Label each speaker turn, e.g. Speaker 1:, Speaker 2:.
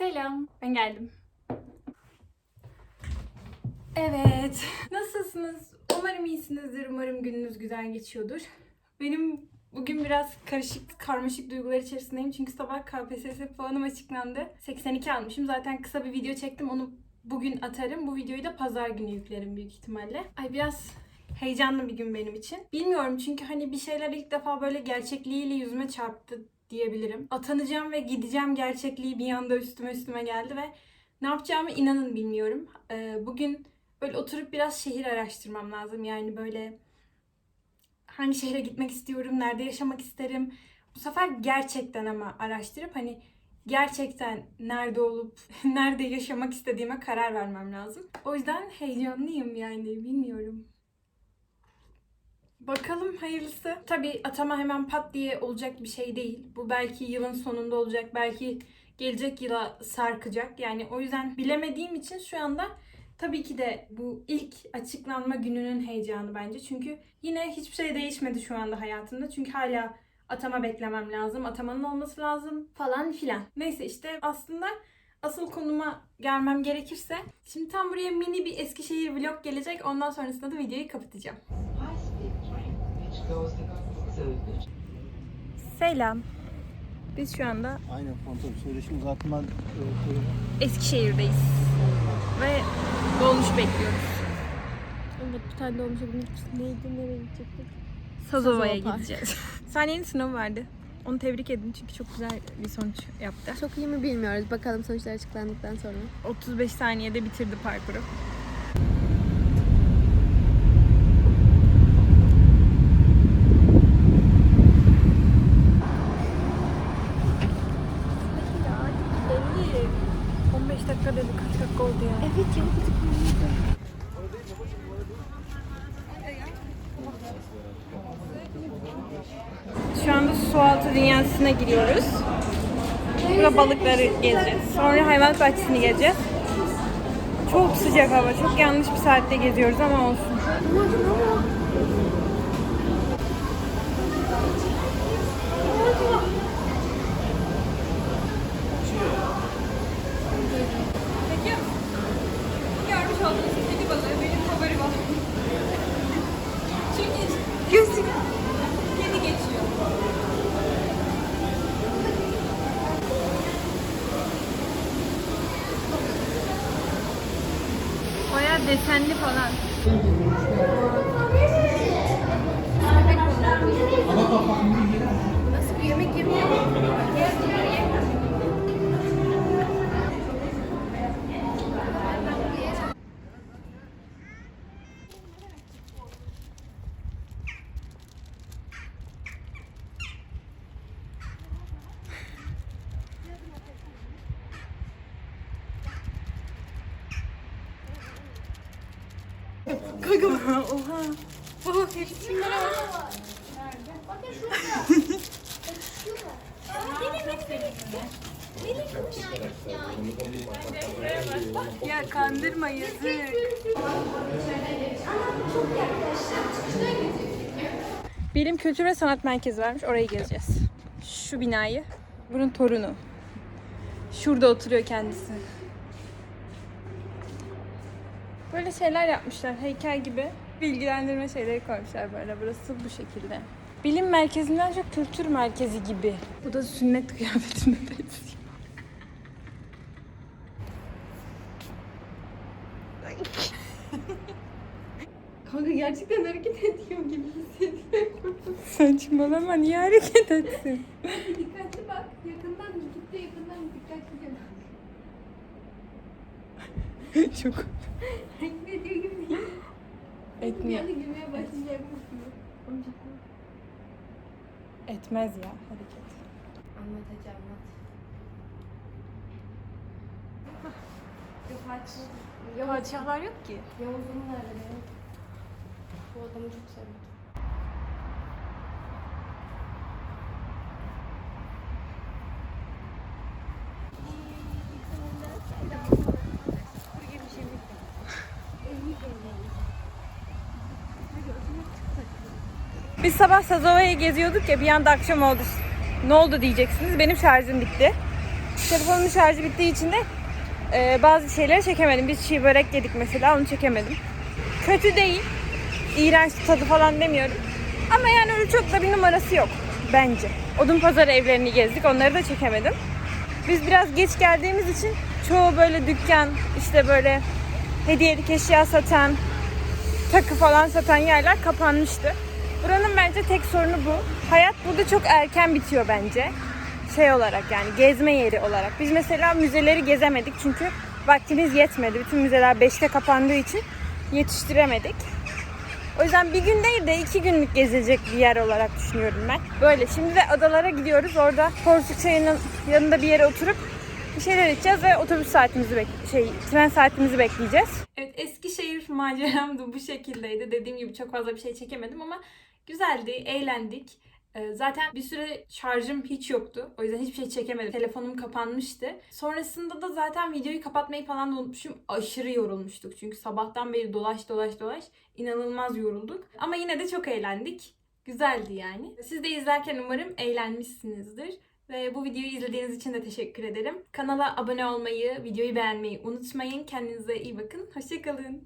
Speaker 1: Selam, ben geldim. Evet, nasılsınız? Umarım iyisinizdir, umarım gününüz güzel geçiyordur. Benim bugün biraz karışık, karmaşık duygular içerisindeyim çünkü sabah KPSS puanım açıklandı. 82 almışım. Zaten kısa bir video çektim, onu bugün atarım. Bu videoyu da pazar günü yüklerim büyük ihtimalle. Ay biraz heyecanlı bir gün benim için. Bilmiyorum çünkü hani bir şeyler ilk defa böyle gerçekliğiyle yüzüme çarptı diyebilirim. Atanacağım ve gideceğim gerçekliği bir anda üstüme üstüme geldi ve ne yapacağımı inanın bilmiyorum. Ee, bugün böyle oturup biraz şehir araştırmam lazım. Yani böyle hangi şehre gitmek istiyorum, nerede yaşamak isterim. Bu sefer gerçekten ama araştırıp hani gerçekten nerede olup nerede yaşamak istediğime karar vermem lazım. O yüzden heyecanlıyım yani bilmiyorum. Bakalım hayırlısı. Tabii atama hemen pat diye olacak bir şey değil. Bu belki yılın sonunda olacak, belki gelecek yıla sarkacak. Yani o yüzden bilemediğim için şu anda tabii ki de bu ilk açıklanma gününün heyecanı bence. Çünkü yine hiçbir şey değişmedi şu anda hayatımda. Çünkü hala atama beklemem lazım. Atamanın olması lazım falan filan. Neyse işte aslında asıl konuma gelmem gerekirse şimdi tam buraya mini bir Eskişehir vlog gelecek. Ondan sonrasında da videoyu kapatacağım. Selam. Biz şu anda
Speaker 2: Aynen kontrol. Söyleşim uzatma e,
Speaker 1: Eskişehir'deyiz. Ve dolmuş bekliyoruz. Evet bir tane dolmuşa binip neydi nereye gidecektik? Sazova'ya
Speaker 3: Sazova Park.
Speaker 1: gideceğiz. Saniyenin sınavı vardı. Onu tebrik edin çünkü çok güzel bir sonuç yaptı.
Speaker 3: Çok iyi mi bilmiyoruz. Bakalım sonuçlar açıklandıktan sonra.
Speaker 1: 35 saniyede bitirdi parkuru. Belli. 15 dakika dedi kaç dakika oldu ya?
Speaker 3: Evet ya.
Speaker 1: Şu anda sualtı dünyasına giriyoruz. Burada balıkları gezeceğiz. Sonra hayvanat bahçesini gezeceğiz. Çok sıcak hava. Çok yanlış bir saatte geziyoruz ama olsun. Desenli falan. Oha. Baba hepsinden Ya kandırma yazık. Bilim Kültür ve Sanat Merkezi varmış. Orayı gezeceğiz. Şu binayı. Bunun torunu. Şurada oturuyor kendisi. Böyle şeyler yapmışlar. Heykel gibi. Bilgilendirme şeyleri koymuşlar böyle. Burası bu şekilde. Bilim merkezinden çok kültür merkezi gibi. Bu da sünnet kıyafetine benziyor.
Speaker 3: Kanka gerçekten hareket ediyor gibi hissediyorum.
Speaker 1: Saçmalama niye hareket etsin?
Speaker 3: Dikkatli bak. Yakından gitti yakından dikkatli gel.
Speaker 1: çok
Speaker 3: Hareket ediyor gibi değil.
Speaker 1: Etmiyor.
Speaker 3: Yani gülmeye başlayacakmış gibi.
Speaker 1: Etmez ya hareket.
Speaker 3: Anlat hadi anlat. Yok.
Speaker 1: Padişahlar yok ki.
Speaker 3: Yavuz'un nerede benim? Bu adamı çok sevdim.
Speaker 1: Biz sabah Sazova'yı geziyorduk ya bir anda akşam oldu. Ne oldu diyeceksiniz. Benim şarjım bitti. Telefonumun şarjı bittiği için de e, bazı şeyleri çekemedim. Biz çiğ börek yedik mesela onu çekemedim. Kötü değil. İğrenç tadı falan demiyorum. Ama yani öyle çok da bir numarası yok bence. Odun pazarı evlerini gezdik. Onları da çekemedim. Biz biraz geç geldiğimiz için çoğu böyle dükkan işte böyle hediyelik eşya satan takı falan satan yerler kapanmıştı. Buranın bence tek sorunu bu. Hayat burada çok erken bitiyor bence. Şey olarak yani gezme yeri olarak. Biz mesela müzeleri gezemedik çünkü vaktimiz yetmedi. Bütün müzeler 5'te kapandığı için yetiştiremedik. O yüzden bir gün değil de iki günlük gezilecek bir yer olarak düşünüyorum ben. Böyle şimdi de adalara gidiyoruz. Orada Porsuk Çayı'nın yanında bir yere oturup bir şeyler içeceğiz ve otobüs saatimizi bek- şey tren saatimizi bekleyeceğiz. Evet Eskişehir maceram da bu şekildeydi. Dediğim gibi çok fazla bir şey çekemedim ama güzeldi, eğlendik. Ee, Zaten bir süre şarjım hiç yoktu. O yüzden hiçbir şey çekemedim. Telefonum kapanmıştı. Sonrasında da zaten videoyu kapatmayı falan da unutmuşum. Aşırı yorulmuştuk. Çünkü sabahtan beri dolaş dolaş dolaş inanılmaz yorulduk. Ama yine de çok eğlendik. Güzeldi yani. Siz de izlerken umarım eğlenmişsinizdir. Ve bu videoyu izlediğiniz için de teşekkür ederim. Kanala abone olmayı, videoyu beğenmeyi unutmayın. Kendinize iyi bakın. Hoşçakalın.